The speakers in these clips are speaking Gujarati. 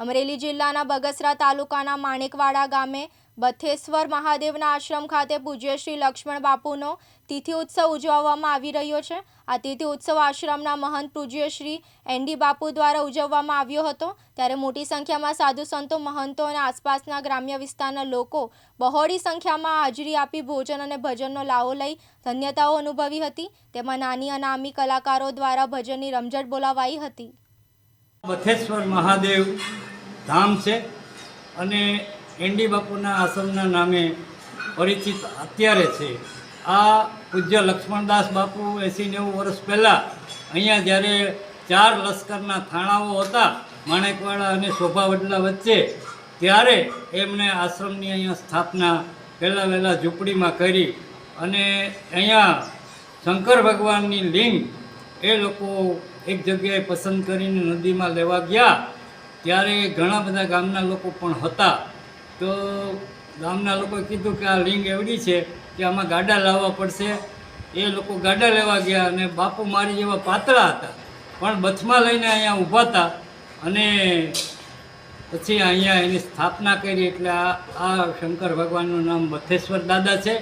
અમરેલી જિલ્લાના બગસરા તાલુકાના માણેકવાડા ગામે બથેશ્વર મહાદેવના આશ્રમ ખાતે પૂજ્ય શ્રી લક્ષ્મણ બાપુનો તિથિ ઉત્સવ ઉજવવામાં આવી રહ્યો છે. આ તિથિ ઉત્સવ આશ્રમના મહંત પૂજ્ય શ્રી એનડી બાપુ દ્વારા ઉજવવામાં આવ્યો હતો. ત્યારે મોટી સંખ્યામાં સાધુ સંતો, મહંતો અને આસપાસના ગ્રામ્ય વિસ્તારના લોકો બહોળી સંખ્યામાં હાજરી આપી ભોજન અને ભજનનો લાવો લઈ ધન્યતાઓ અનુભવી હતી. તેમાં નાની અનામી કલાકારો દ્વારા ભજનની રમઝટ બોલાવાઈ હતી. બથેશ્વર મહાદેવ ધામ છે. અને એન્ડી બાપુના આશ્રમના નામે પરિચિત અત્યારે છે. આ પૂજ્ય લક્ષ્મણદાસ બાપુ એંસી નેવું વર્ષ પહેલાં અહીંયા જ્યારે ચાર લશ્કરના થાણાઓ હતા, માણેકવાડા અને શોભાવડલા વચ્ચે, ત્યારે એમણે આશ્રમની અહીંયા સ્થાપના પહેલાં વહેલા ઝૂંપડીમાં કરી અને અહીંયા શંકર ભગવાનની લિંગ એ લોકો એક જગ્યાએ પસંદ કરીને નદીમાં લેવા ગયા. ત્યારે ઘણા બધા ગામના લોકો પણ હતા. તો ગામના લોકોએ કીધું કે આ લિંગ એવડી છે કે આમાં ગાડા લાવવા પડશે. એ લોકો ગાડા લેવા ગયા અને બાપુ મારી જેવા પાતળા હતા. પણ બથમાં લઈને અહીંયા ઊભા હતા અને પછી અહીંયા એની સ્થાપના કરી એટલે આ આ શંકર ભગવાનનું નામ બથેશ્વર દાદા છે.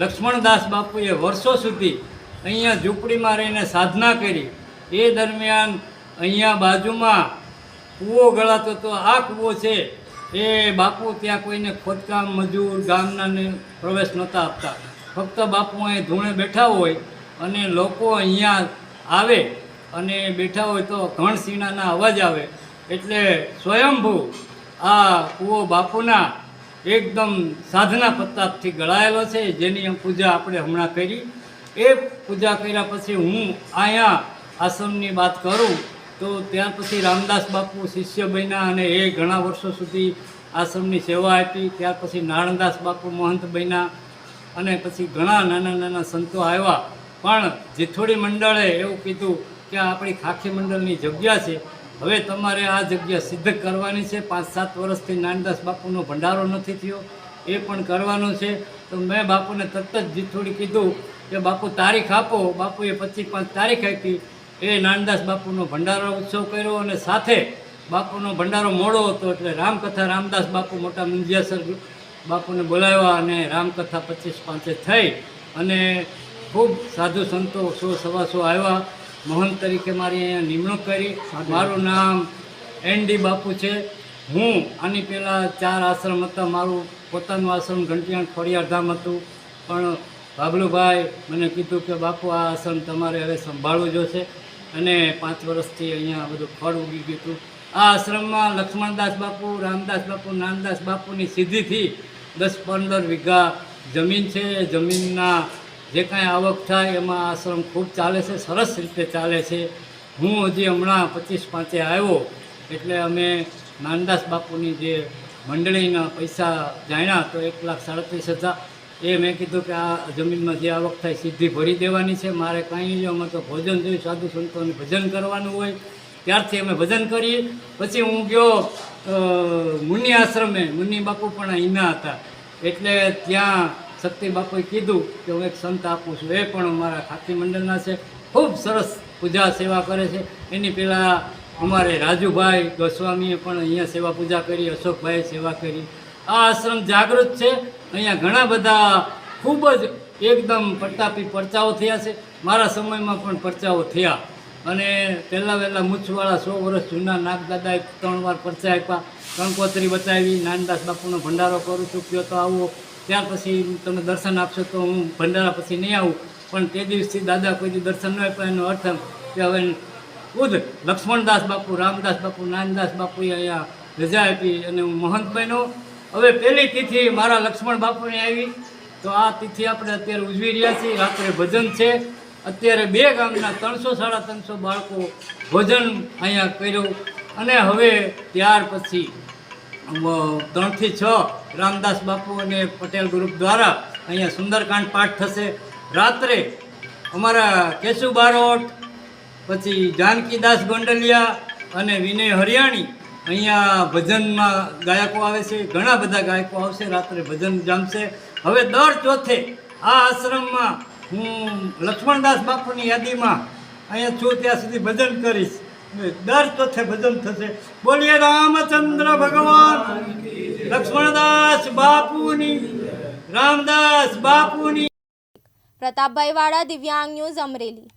લક્ષ્મણદાસ બાપુએ વર્ષો સુધી અહીંયા ઝૂંપડીમાં રહીને સાધના કરી. એ દરમિયાન અહીંયા બાજુમાં કૂવો ગળાતો તો આ કૂવો છે. એ બાપુ ત્યાં કોઈને ખોદકામ મજૂર, ગામનાને પ્રવેશ નહોતા આપતા. ફક્ત બાપુ અહીં ધૂણે બેઠા હોય અને લોકો અહીંયા આવે અને બેઠા હોય તો ઘણસીણાના અવાજ આવે. એટલે સ્વયંભૂ આ કૂવો બાપુના એકદમ સાધના પ્રતાપથી ગળાયેલો છે. જેની પૂજા આપણે હમણાં કરી. એ પૂજા કર્યા પછી હું અહીંયા આશ્રમની વાત કરું તો ત્યાર પછી રામદાસ બાપુ શિષ્ય બન્યા અને એ ઘણા વર્ષો સુધી આશ્રમની સેવા આપી. ત્યાર પછી નારણદાસ બાપુ મહંત બન્યા અને પછી ઘણા નાના નાના સંતો આવ્યા. પણ જેઠોડી મંડળે એવું કીધું કે આપણી ખાખી મંડળની જગ્યા છે. હવે તમારે આ જગ્યા સિદ્ધ કરવાની છે. પાંચ સાત વર્ષથી નાનદાસ બાપુનો ભંડારો નથી થયો. એ પણ કરવાનો છે. તો મેં બાપુને તરત જ જીથોડી કીધું કે બાપુ તારીખ આપો. બાપુએ પચીસ પાંચ તારીખ આપી. એ નાનદાસ બાપુનો ભંડારો ઉત્સવ કર્યો અને સાથે બાપુનો ભંડારો મોડો હતો એટલે રામકથા રામદાસ બાપુ મોટા મુંજિયાસર બાપુને બોલાવ્યા અને રામકથા પચીસ પાંચે થઈ અને ખૂબ સાધુ સંતો સો સવાસો આવ્યા. મહંત તરીકે મારી અહીંયા નિમણૂક કરી. મારું નામ એન ડી બાપુ છે. હું આની પહેલાં ચાર આશ્રમ હતા. મારું પોતાનું આશ્રમ ઘંટિયાણ ખોડિયારધામ હતું. પણ બાબલુભાઈ મને કીધું કે બાપુ આ આશ્રમ તમારે હવે સંભાળવું જોશે. અને પાંચ વર્ષથી અહીંયા બધું ફળ ઉગી ગયું હતું. આ આશ્રમમાં લક્ષ્મણદાસ બાપુ, રામદાસ બાપુ, નાનદાસ બાપુની સીધીથી દસ પંદર વીઘા જમીન છે. જમીનના જે કાંઈ આવક થાય એમાં આશ્રમ ખૂબ ચાલે છે, સરસ રીતે ચાલે છે. હું હજી હમણાં પચીસ પાંચે આવ્યો એટલે અમે નાનદાસ બાપુની જે મંડળીના પૈસા જાણ્યા તો એક લાખ સાડત્રીસ હજાર એ મેં કીધું કે આ જમીનમાં જે આવક થાય સીધી ભરી દેવાની છે. મારે કાંઈ નહીં અમે તો ભોજન જોયું સાધુ સંતોને ભજન કરવાનું હોય. ત્યારથી અમે ભજન કરીએ. પછી હું ગયો મુનિ આશ્રમે. મુનિ બાપુ પણ અહીંના હતા. એટલે ત્યાં શક્તિ બાપુએ કીધું કે હું એક સંત આપું છું. એ પણ અમારા ખાતી મંડળના છે. ખૂબ સરસ પૂજા સેવા કરે છે. એની પહેલાં અમારે રાજુભાઈ ગોસ્વામીએ પણ અહીંયા સેવા પૂજા કરી, અશોકભાઈએ સેવા કરી. આ આશ્રમ જાગૃત છે. અહીંયા ઘણા બધા ખૂબ જ એકદમ પ્રતાપી પરચાઓ થયા છે. મારા સમયમાં પણ પરચાઓ થયા. અને પહેલાં વહેલાં મૂછવાળા સો વર્ષ જૂના નાગદાદાએ ત્રણ વાર પરચા આપ્યા. કણકોતરી બતાવી નાનદાસ બાપુનો ભંડારો કરું છું, કયો તો આવો. ત્યાર પછી તમે દર્શન આપશો તો હું ભંડારા પછી નહીં આવું. પણ તે દિવસથી દાદા કોઈ દર્શન ન આપ્યા. એનો અર્થ કે હવે ખુદ લક્ષ્મણદાસ બાપુ, રામદાસ બાપુ, નાનદાસ બાપુએ અહીંયા રજા આપી અને હું મહંત બન્યો હવે પહેલી તિથિ મારા લક્ષ્મણ બાપુની આવી. તો આ તિથિ આપણે અત્યારે ઉજવી રહ્યા છીએ. રાત્રે ભજન છે. અત્યારે બે ગામના ત્રણસો સાડા ત્રણસો બાળકો ભોજન અહીંયા કર્યું. અને હવે ત્યાર પછી ત્રણથી છ રામદાસ બાપુ અને પટેલ ગ્રુપ દ્વારા અહીંયા સુંદરકાંડ પાઠ થશે. રાત્રે અમારા કેશુ બારોટ, પછી જાનકીદાસ ગોંડલિયા અને વિનય હરિયાણી અહીંયા ભજનમાં ગાયકો આવે છે, ઘણા બધા ગાયકો આવશે, રાત્રે ભજન જામશે. હવે દર ચોથે આ આશ્રમમાં હું લક્ષ્મણદાસ બાપુની યાદીમાં અહીંયા છું, ત્યાં સુધી ભજન કરીશ. દર ચોથે ભજન થશે. બોલીએ રામચંદ્ર ભગવાન, લક્ષ્મણદાસ બાપુની, રામદાસ બાપુની. પ્રતાપભાઈ વાળા, દિવ્યાંગ ન્યૂઝ અમરેલી.